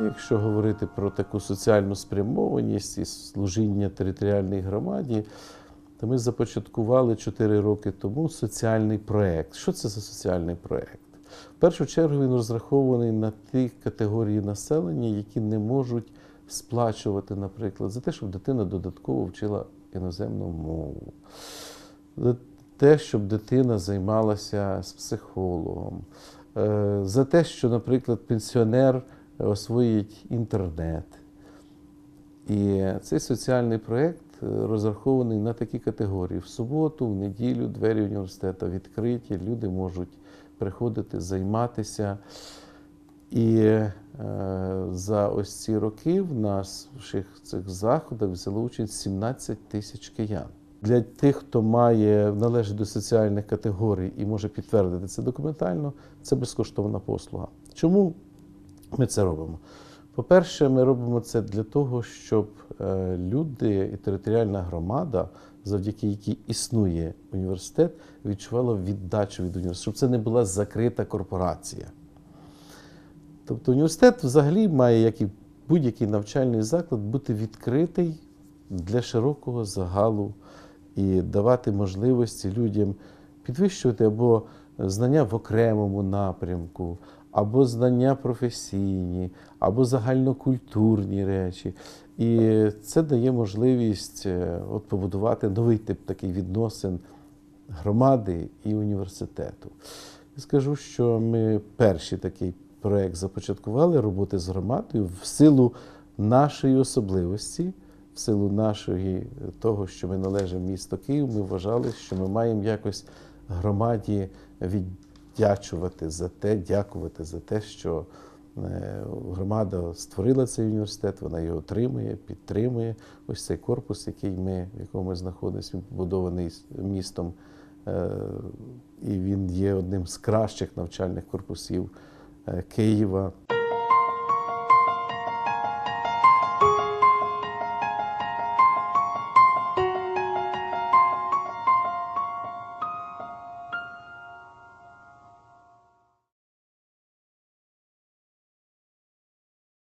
якщо говорити про таку соціальну спрямованість і служіння територіальній громаді, то ми започаткували 4 роки тому соціальний проєкт. Що це за соціальний проєкт? В першу чергу він розрахований на ті категорії населення, які не можуть сплачувати, наприклад, за те, щоб дитина додатково вчила іноземну мову, за те, щоб дитина займалася з психологом, е, за те, що, наприклад, пенсіонер освоїть інтернет. І цей соціальний проєкт е, розрахований на такі категорії. В суботу, в неділю двері університету відкриті, люди можуть приходити, займатися. І е, за ось ці роки в наших цих заходах взяло участь 17 тисяч киян. Для тих, хто має належить до соціальних категорій і може підтвердити це документально, це безкоштовна послуга. Чому ми це робимо? По-перше, ми робимо це для того, щоб е, люди і територіальна громада, завдяки якій існує університет, відчувала віддачу від університету, щоб це не була закрита корпорація. Тобто університет взагалі має, як і будь-який навчальний заклад, бути відкритий для широкого загалу і давати можливості людям підвищувати або знання в окремому напрямку, або знання професійні, або загальнокультурні речі. І це дає можливість е, от, побудувати новий тип такий відносин громади і університету. Скажу, що ми перший такий проєкт започаткували роботи з громадою в силу нашої особливості, в силу нашої того, що ми належимо місто Київ, ми вважали, що ми маємо якось громаді віддячувати за те, дякувати за те, що е, громада створила цей університет, вона його отримує, підтримує. Ось цей корпус, який ми, в якому ми знаходимося, він побудований містом, е, і він є одним з кращих навчальних корпусів е, Києва.